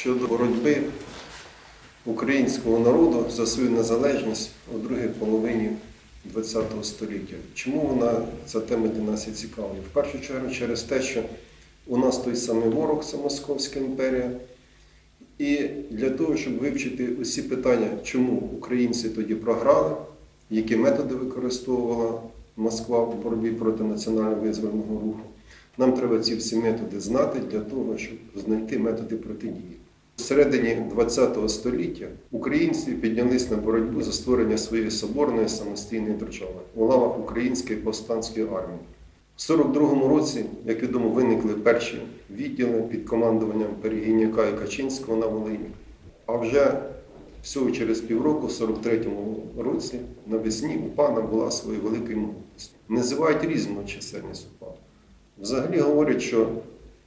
щодо боротьби українського народу за свою незалежність у другій половині ХХ століття. Чому вона ця тема для нас і цікава? В першу чергу через те, що у нас той самий ворог, це Московська імперія. І для того, щоб вивчити усі питання, чому українці тоді програли, які методи використовувала Москва в боротьбі проти національно визвольного руху, нам треба ці всі методи знати для того, щоб знайти методи протидії. У середині ХХ століття українці піднялись на боротьбу за створення своєї соборної самостійної держави у лавах Української повстанської армії. У 42-му році, як відомо, виникли перші відділи під командуванням Перегійняка і Качинського на Волині. А вже всього через півроку, в 43-му році, навесні УПА набула своєї великої могутності. Називають різну чисельність УПА. Взагалі говорять, що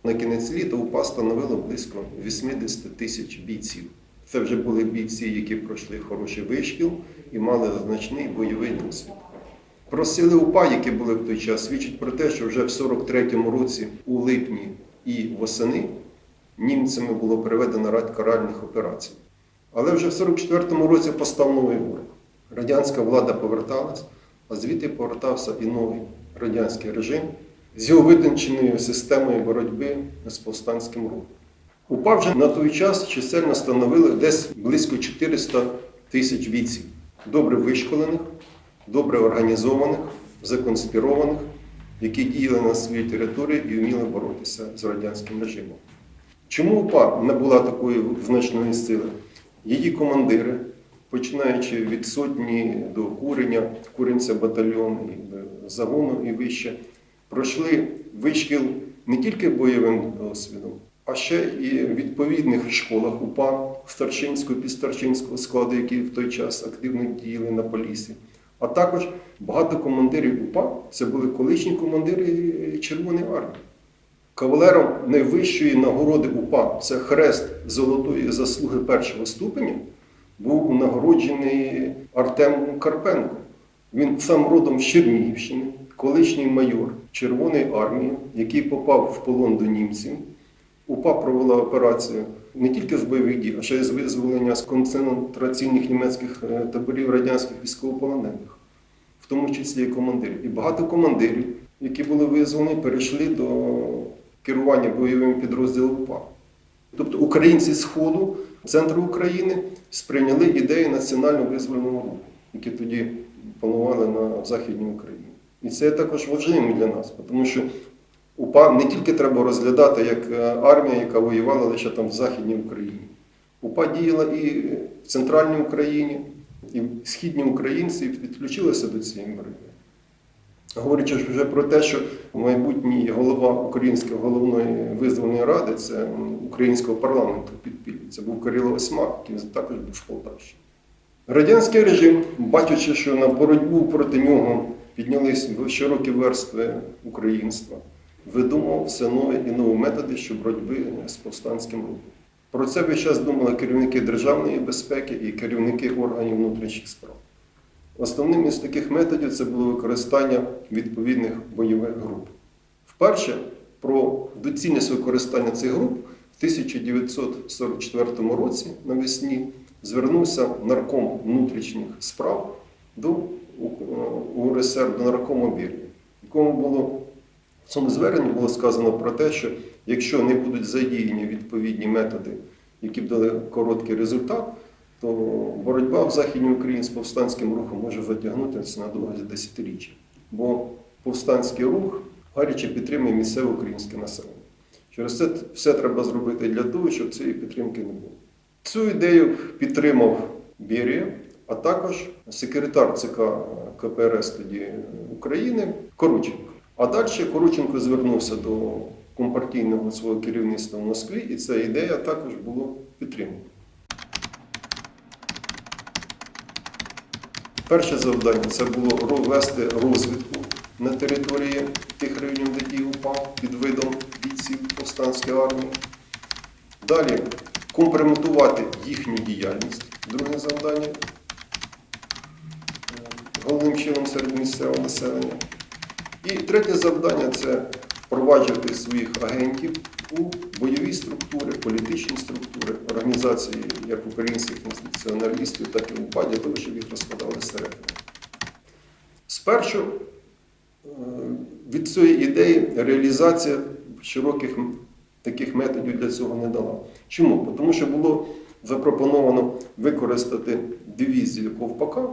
на кінець літа УПА становило близько 80 тисяч бійців. Це вже були бійці, які пройшли хороший вишкіл і мали значний бойовий досвід. Про сили УПА, які були в той час, свідчить про те, що вже в 43-му році, у липні і восени, німцями було проведено ряд каральних операцій. Але вже в 44-му році постав новий ворог. Радянська влада поверталась, а звідти повертався і новий радянський режим з його витонченою системою боротьби з повстанським рухом. УПА вже на той час чисельно становили десь близько 400 тисяч бійців, добре вишколених, добре організованих, законспірованих, які діяли на своїй території і вміли боротися з радянським режимом. Чому УПА не була такої значної сили? Її командири, починаючи від сотні до курення, куренця батальйону, і загону і вище, пройшли вишкіл не тільки бойовим досвідом, а ще і в відповідних школах УПА старшинського і підстаршинського складу, які в той час активно діяли на Полісі. А також багато командирів УПА це були колишні командири Червоної армії. Кавалером найвищої нагороди УПА це хрест золотої заслуги першого ступеня, був нагороджений Артем Карпенко. Він сам родом з Чернігівщини, колишній майор Червоної армії, який попав в полон до німців. УПА провела операцію не тільки з бойових дій, а ще й з визволення з концентраційних німецьких е, таборів радянських військовополонених, в тому числі і командирів. І багато командирів, які були визволені, перейшли до керування бойовими підрозділами УПА. Тобто українці Сходу, центру України, сприйняли ідеї національно-визвольного руху, які тоді панували на Західній Україні. І це також важливо для нас, тому що УПА не тільки треба розглядати як е, армія, яка воювала лише там в Західній Україні. УПА діяла і в Центральній Україні, і східні українці підключилися до цієї боротьби. Говорячи вже про те, що майбутній голова Української головної визвольної ради, це українського парламенту підпілля, це був Кирило Осьмак, який також був з Полтавщини. Радянський режим, бачачи, що на боротьбу проти нього піднялись широкі верстви українства, видумав все нові і нові методи щодо боротьби з повстанським рухом. Про це весь час думали керівники державної безпеки і керівники органів внутрішніх справ. Основним із таких методів це було використання відповідних бойових груп. Вперше про доцільність використання цих груп в 1944 році навесні звернувся нарком внутрішніх справ до УРСР, до наркому Бір'ї, якому було в цьому зверненні було сказано про те, що якщо не будуть задіяні відповідні методи, які б дали короткий результат, то боротьба в Західній Україні з повстанським рухом може затягнутися на довгі десятиріччя. Бо повстанський рух гаряче підтримує місцеве українське населення. Через це все треба зробити для того, щоб цієї підтримки не було. Цю ідею підтримав Берія, а також секретар ЦК КПРС тоді України Корученко. А далі Корученко звернувся до компартійного свого керівництва в Москві, і ця ідея також була підтримана. Перше завдання це було вести розвідку на території тих районів, де діяв УПА під видом бійців повстанської армії. Далі компрометувати їхню діяльність. Друге завдання головним чином серед місцевого населення. І третє завдання це впроваджувати своїх агентів у бойові структури, політичні структури, організації як українських націоналістів, так і УПА, для того, щоб їх розкладали всередину. Спершу е, від цієї ідеї реалізація широких таких методів для цього не дала. Чому? Тому що було запропоновано використати дивізію Ковпака,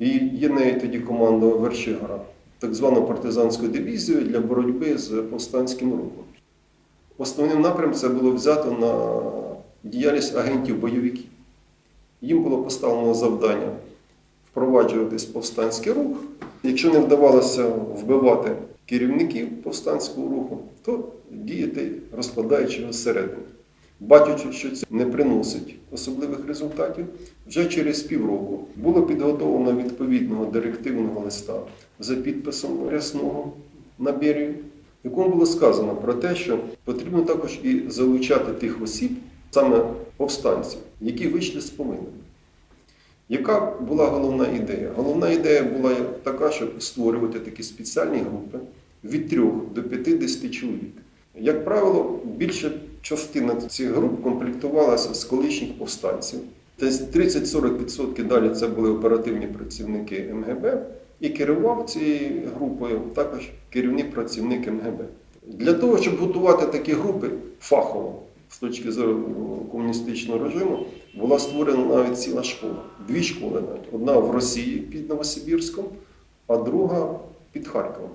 і є нею тоді командував Вершигора, так звану партизанську дивізію для боротьби з повстанським рухом. Основним напрямком це було взято на діяльність агентів бойовиків. Їм було поставлено завдання впроваджуватись повстанський рух. Якщо не вдавалося вбивати керівників повстанського руху, то діяти розкладаючи його зсередини. Бачачи, що це не приносить особливих результатів, вже через півроку було підготовлено відповідного директивного листа за підписом рясного на Берію, в якому було сказано про те, що потрібно також і залучати тих осіб, саме повстанців, які вийшли з повинними. Яка була головна ідея? Головна ідея була така, щоб створювати такі спеціальні групи від 3 до 50 чоловік. Як правило, більша частина цих груп комплектувалася з колишніх повстанців. Десь 30-40% далі це були оперативні працівники МГБ, і керував цією групою також керівник працівник МГБ. Для того, щоб готувати такі групи фахово з точки зору комуністичного режиму, була створена навіть ціла школа. Дві школи навіть. Одна в Росії під Новосибірськом, а друга під Харковом.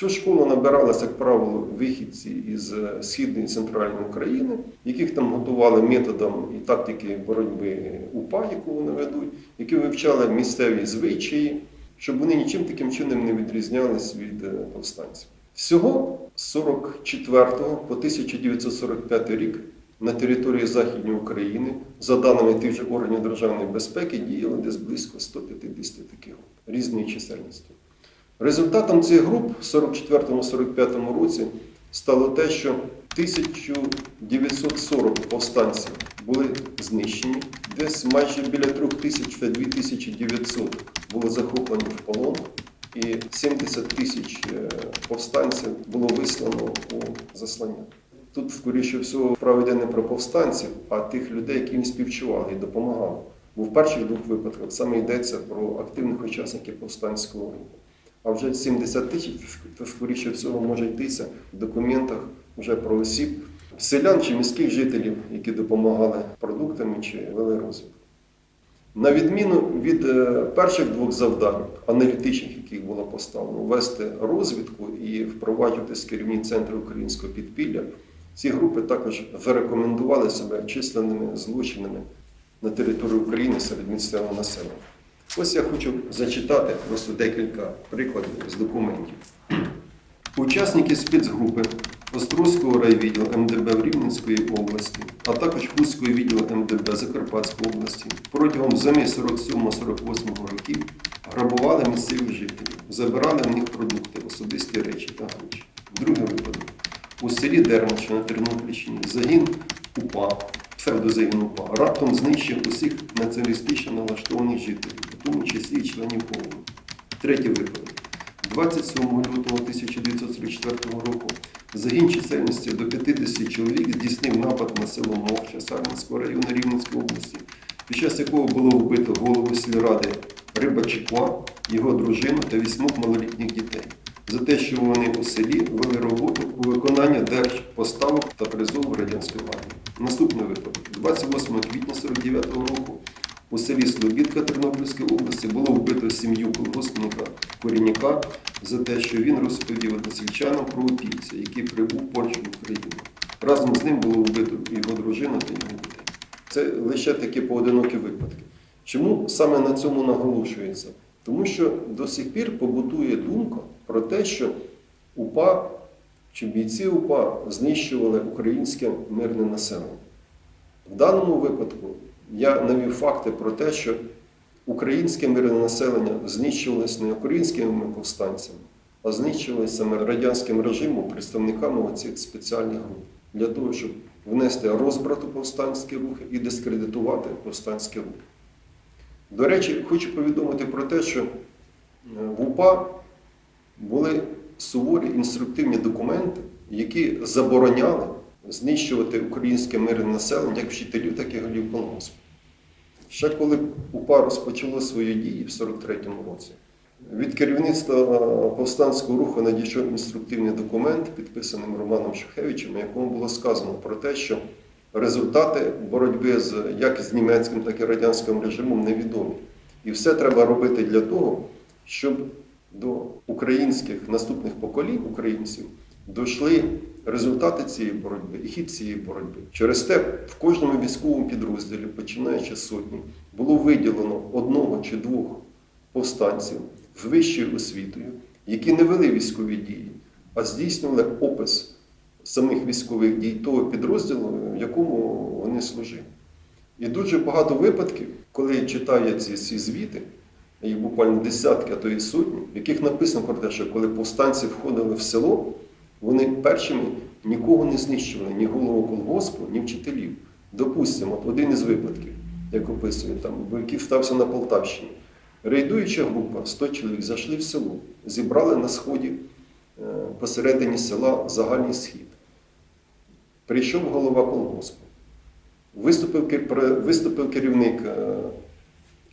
Цю школу набиралися, як правило, вихідці із е, Східної і Центральної України, яких там готували методом і тактики боротьби УПА, яку вони ведуть, які вивчали місцеві звичаї, щоб вони нічим таким чином не відрізнялись від е, повстанців. Всього з 44 по 1945 рік на території Західної України, за даними тих же органів державної безпеки, діяло десь близько 150 таких груп різної чисельності. Результатом цих груп в 44-45 році стало те, що 1940 повстанців були знищені, десь майже біля 3000 та 2900 були захоплені в полон, і 70 тисяч е, повстанців було вислано у заслання. Тут, скоріше всього, справа йде не про повстанців, а тих людей, які їм співчували і допомагали. Бо в перших двох випадках саме йдеться про активних учасників повстанського руху. А вже 70 тисяч, то скоріше всього, може йтися в документах вже про осіб, селян чи міських жителів, які допомагали продуктами чи вели розвиток. На відміну від е, перших двох завдань, аналітичних, яких було поставлено, вести розвідку і впроваджувати керівні центри українського підпілля, ці групи також зарекомендували себе численними злочинами на території України серед місцевого населення. Ось я хочу зачитати просто декілька прикладів з документів. Учасники спецгрупи Острозького райвідділу МДБ Рівненської області, а також Хуського відділу МДБ Закарпатської області протягом зими 47-48 років грабували місцевих жителів, забирали в них продукти, особисті речі та гроші. Другий випадок. У селі Дермачі на Тернопільщині загін УПА, псевдозагін УПА, раптом знищив усіх націоналістично налаштованих жителів, тому числі і членів ООН. Третій випадок. 27 лютого 1944 року загін чисельністю до 50 чоловік здійснив напад на село Мовча Сарненського району Рівненської області, під час якого було вбито голову сільради Рибачиква, його дружину та вісьмох малолітніх дітей за те, що вони у селі вели роботу у виконання держпоставок та призову радянської армії. Наступний випадок. 28 квітня 49 року у селі Слобідка Тернопільської області було вбито сім'ю колгоспника Коріняка за те, що він розповів односельчанам про опільця, який прибув Польщу в Україну. Разом з ним було вбито його дружину та його дітей. Це лише такі поодинокі випадки. Чому саме на цьому наголошується? Тому що до сих пір побутує думка про те, що УПА чи бійці УПА знищували українське мирне населення. В даному випадку я навів факти про те, що українське мирне населення знищувалось не українськими повстанцями, а знищувалось саме радянським режимом представниками оцих спеціальних груп для того, щоб внести розбрат повстанські рухи і дискредитувати повстанські рухи. До речі, хочу повідомити про те, що е, в УПА були суворі інструктивні документи, які забороняли знищувати українське мирне населення як вчителів, так і голів колгоспу. Ще коли УПА розпочало свої дії в 43-му році, від керівництва е, повстанського руху надійшов інструктивний документ, підписаний Романом Шухевичем, якому було сказано про те, що результати боротьби з як з німецьким, так і радянським режимом невідомі. І все треба робити для того, щоб до українських наступних поколінь українців дійшли результати цієї боротьби і хід цієї боротьби. Через те в кожному військовому підрозділі, починаючи з сотні, було виділено одного чи двох повстанців з вищою освітою, які не вели військові дії, а здійснювали опис самих військових дій того підрозділу, в якому вони служили. І дуже багато випадків, коли я читаю ці, ці звіти, їх буквально десятки, а то і сотні, в яких написано про те, що коли повстанці входили в село, вони першими нікого не знищували, ні голову колгоспу, ні вчителів. Допустимо, от один із випадків, як описує там, який стався на Полтавщині. Рейдуюча група, 100 чоловік, зайшли в село, зібрали на сході е, посередині села загальний схід. Прийшов голова колгоспу. Виступив, виступив керівник е,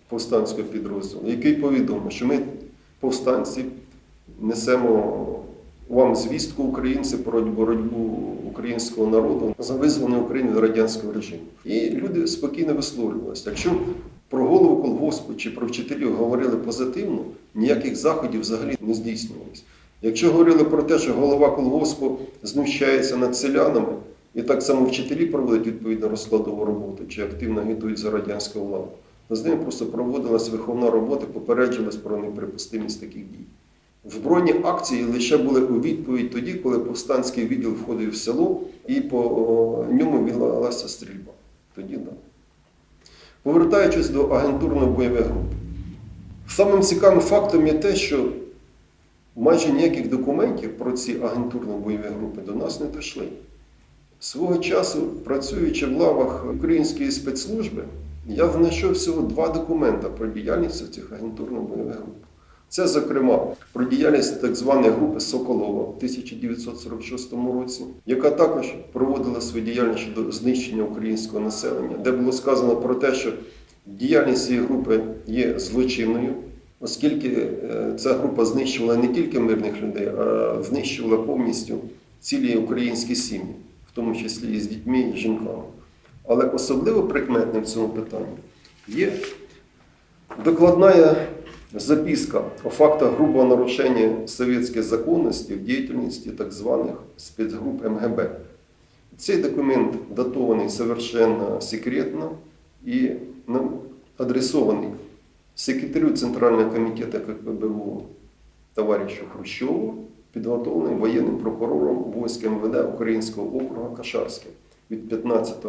повстанського підрозділу, який повідомив, що ми, повстанці, несемо вам звістку українці про боротьбу українського народу за визволення України від радянського режиму. І люди спокійно висловлювалися. Якщо про голову колгоспу чи про вчителів говорили позитивно, ніяких заходів взагалі не здійснювалося. Якщо говорили про те, що голова колгоспу знущається над селянами, і так само вчителі проводять відповідно розкладову роботу чи активно агітують за радянську владу, то з ними просто проводилася виховна робота, попереджувалась про неприпустимість таких дій. Збройні акції лише були у відповідь тоді, коли повстанський відділ входив в село і по ньому відлалася стрільба. Тоді да. Повертаючись до агентурно-бойових груп, самим цікавим фактом є те, що майже ніяких документів про ці агентурно-бойові групи до нас не дійшли. Свого часу, працюючи в лавах української спецслужби, я знайшов всього два документи про діяльність цих агентурно-бойових груп. Це, зокрема, про діяльність так званої групи Соколова в 1946 році, яка також проводила свою діяльність щодо знищення українського населення, де було сказано про те, що діяльність цієї групи є злочинною, оскільки е, ця група знищувала не тільки мирних людей, а знищувала повністю цілі українські сім'ї, в тому числі і з дітьми і жінками. Але особливо прикметним в цьому питанні є докладная записка о фактах грубого нарушения советской законности в деятельности так званих спецгруп МГБ. Цей документ датований совершенно секретно і адресований секретарю Центрального комітету КПБУ товаришу Хрущову, підготовлений воєнним прокурором войск МВД Українського округу Кашарське від 15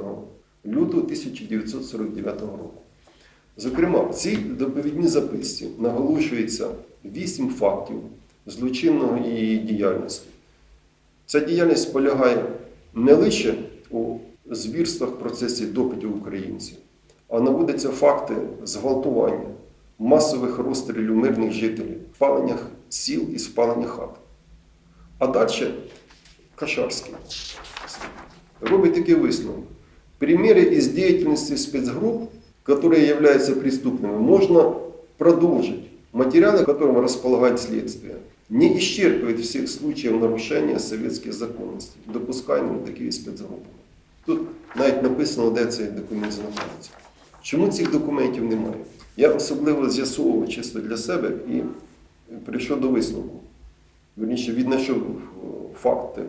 лютого 1949 року. Зокрема, в цій доповідній записці наголошується вісім фактів злочинної діяльності. Ця діяльність полягає не лише у звірствах в процесі допитів українців, а наводяться факти зґвалтування, масових розстрілів мирних жителів, спаленнях сіл і спалення хат. А далі Кашарський робить такий висновок. Примеры из деятельности спецгрупп, которые являются преступными, можно продолжить. Материалы, которым располагает следствие, не исчерпывают всех случаев нарушения советских законностей, допускаемых такими спецгрупами. Тут навіть написано, де цей документ знаходиться. Чому цих документів немає? Я особливо з'ясовував чисто для себе і прийшов до висновку. Верніше, віднайшов е, факти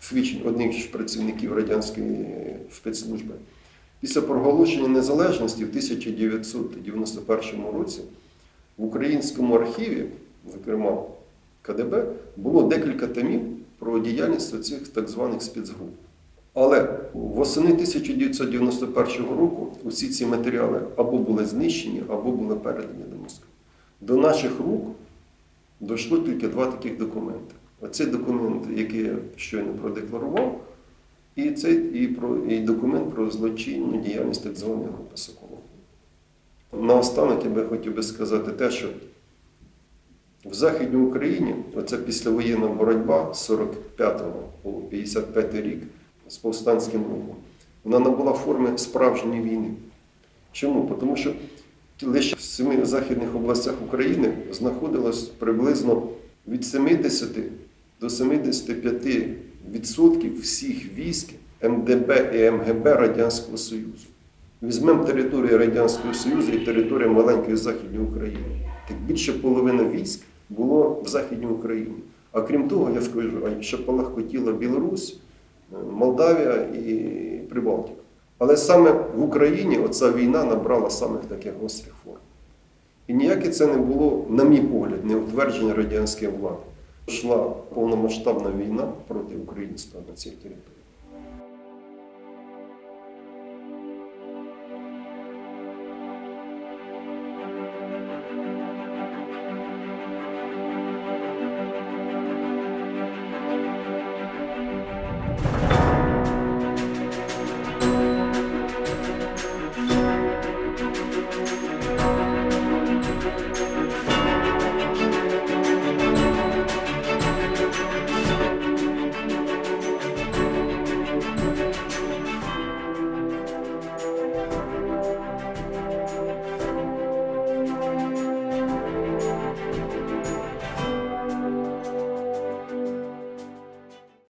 свідчень одних з працівників радянської спецслужби. Після проголошення незалежності в 1991 році в українському архіві, зокрема КДБ, було декілька томів про діяльність цих так званих спецгруп. Але восени 1991 року усі ці матеріали або були знищені, або були передані до Москви. До наших рук дійшло тільки два таких документи. Оцей документ, який я щойно продекларував, і цей і, про, і документ про злочинну діяльність так званої групи Соколова. Наостанок я би хотів би сказати те, що В Західній Україні, оця післявоєнна боротьба з 45 по 55 рік з повстанським рухом, вона набула форми справжньої війни. Чому? Тому що лише в семи західних областях України знаходилось приблизно від 70 до 75 відсотків всіх військ МДБ і МГБ Радянського Союзу. Візьмемо територію Радянського Союзу і територію маленької Західної України. Так більше половини військ було в Західній Україні. А крім того, я скажу, а ще полагкотіла Білорусь, е, Молдавія і Прибалтика. Але саме в Україні оця війна набрала самих таких гострих форм. І ніяке це не було, на мій погляд, не утвердження радянської влади. Йшла повномасштабна війна проти українства на цій території.